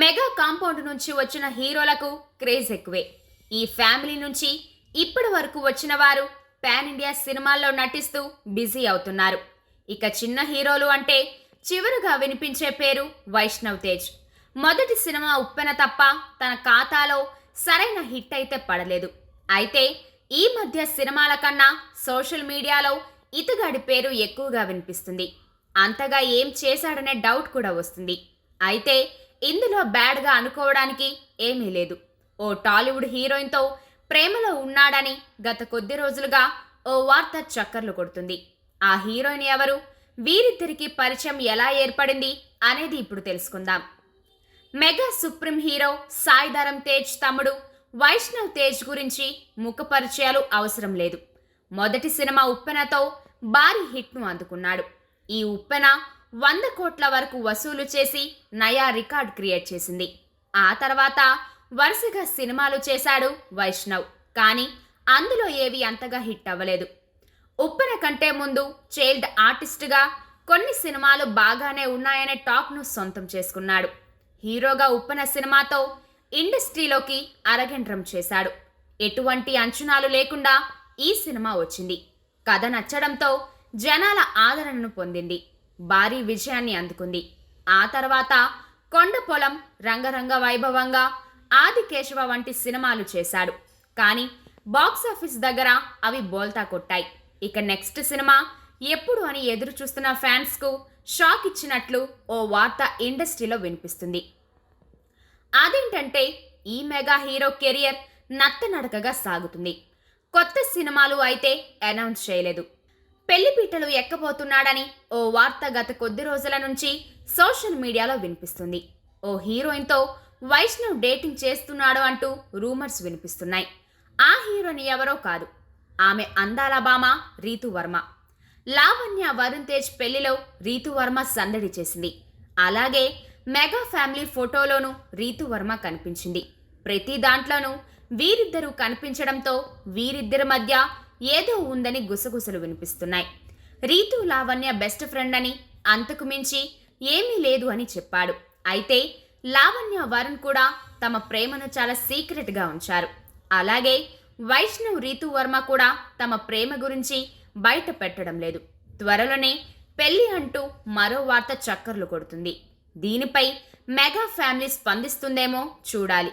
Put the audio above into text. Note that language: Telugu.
మెగా కాంపౌండ్ నుంచి వచ్చిన హీరోలకు క్రేజ్ ఎక్కువే. ఈ ఫ్యామిలీ నుంచి ఇప్పటి వరకు వచ్చిన వారు పాన్ ఇండియా సినిమాల్లో నటిస్తూ బిజీ అవుతున్నారు. ఇక చిన్న హీరోలు అంటే చివరగా వినిపించే పేరు వైష్ణవ్ తేజ్. మొదటి సినిమా ఉప్పెన తప్ప తన ఖాతాలో సరైన హిట్ అయితే పడలేదు. అయితే ఈ మధ్య సినిమాల కన్నా సోషల్ మీడియాలో ఇతగాడి పేరు ఎక్కువగా వినిపిస్తుంది. అంతగా ఏం చేశాడనే డౌట్ కూడా వస్తుంది. అయితే ఇందులో బ్యాడ్గా అనుకోవడానికి ఏమీ లేదు. ఓ టాలీవుడ్ హీరోయిన్తో ప్రేమలో ఉన్నాడని గత కొద్ది రోజులుగా ఓ వార్త చక్కర్లు కొడుతుంది. ఆ హీరోయిన్ ఎవరు? వీరిద్దరికి పరిచయం ఎలా ఏర్పడింది అనేది ఇప్పుడు తెలుసుకుందాం. Mega supreme hero Sai Dharam Tej తమ్ముడు వైష్ణవ్ తేజ్ గురించి ముఖ పరిచయాలు అవసరం లేదు. మొదటి సినిమా ఉప్పెనతో భారీ హిట్ను అందుకున్నాడు. ఈ ఉప్పెన వంద కోట్ల వరకు వసూలు చేసి నయా రికార్డ్ క్రియేట్ చేసింది. ఆ తర్వాత వరుసగా సినిమాలు చేశాడు వైష్ణవ్. కానీ అందులో ఏవి అంతగా హిట్ అవ్వలేదు. ఉప్పెన కంటే ముందు చైల్డ్ ఆర్టిస్ట్గా కొన్ని సినిమాలు బాగానే ఉన్నాయనే టాక్ను సొంతం చేసుకున్నాడు. హీరోగా ఉప్పెన సినిమాతో ఇండస్ట్రీలోకి అరగంట్రం చేశాడు. ఎటువంటి అంచనాలు లేకుండా ఈ సినిమా వచ్చింది. కథ నచ్చడంతో జనాల ఆదరణను పొందింది. భారీ విజయాన్ని అందుకుంది. ఆ తర్వాత కొండ పొలం రంగరంగ వైభవంగా ఆదికేశవ వంటి సినిమాలు చేశాడు. కానీ బాక్సాఫీస్ దగ్గర అవి బోల్తా కొట్టాయి. ఇక నెక్స్ట్ సినిమా ఎప్పుడు అని ఎదురు చూస్తున్న ఫ్యాన్స్కు షాక్ ఇచ్చినట్లు ఓ వార్త ఇండస్ట్రీలో వినిపిస్తుంది. అదేంటంటే ఈ మెగా హీరో కెరియర్ నత్తనడకగా సాగుతుంది. కొత్త సినిమాలు అయితే అనౌన్స్ చేయలేదు. పెళ్ళిపీటలు ఎక్కబోతున్నాడని ఓ వార్త గత కొద్ది రోజుల నుంచి సోషల్ మీడియాలో వినిపిస్తుంది. ఓ హీరోయిన్తో వైష్ణవ్ డేటింగ్ చేస్తున్నాడు అంటూ రూమర్స్ వినిపిస్తున్నాయి. ఆ హీరోయిన్ ఎవరో కాదు. ఆమె అందాల బామ రీతు వర్మ. లావణ్య వరుణ్ తేజ్ పెళ్ళిలో రీతువర్మ సందడి చేసింది. అలాగే మెగా ఫ్యామిలీ ఫోటోలోనూ రీతు వర్మ కనిపించింది. ప్రతి దాంట్లోనూ వీరిద్దరూ కనిపించడంతో వీరిద్దరి మధ్య ఏదో ఉందని గుసగుసలు వినిపిస్తున్నాయి. రీతు లావణ్య బెస్ట్ ఫ్రెండ్ అని అంతకు మించి ఏమీ లేదు అని చెప్పాడు. అయితే లావణ్య వరుణ్ కూడా తమ ప్రేమను చాలా సీక్రెట్గా ఉంచారు. అలాగే వైష్ణవ్ రీతు వర్మ కూడా తమ ప్రేమ గురించి బయట పెట్టడం లేదు. త్వరలోనే పెళ్ళి అంటూ మరో వార్త చక్కర్లు కొడుతుంది. దీనిపై మెగా ఫ్యామిలీ స్పందిస్తుందేమో చూడాలి.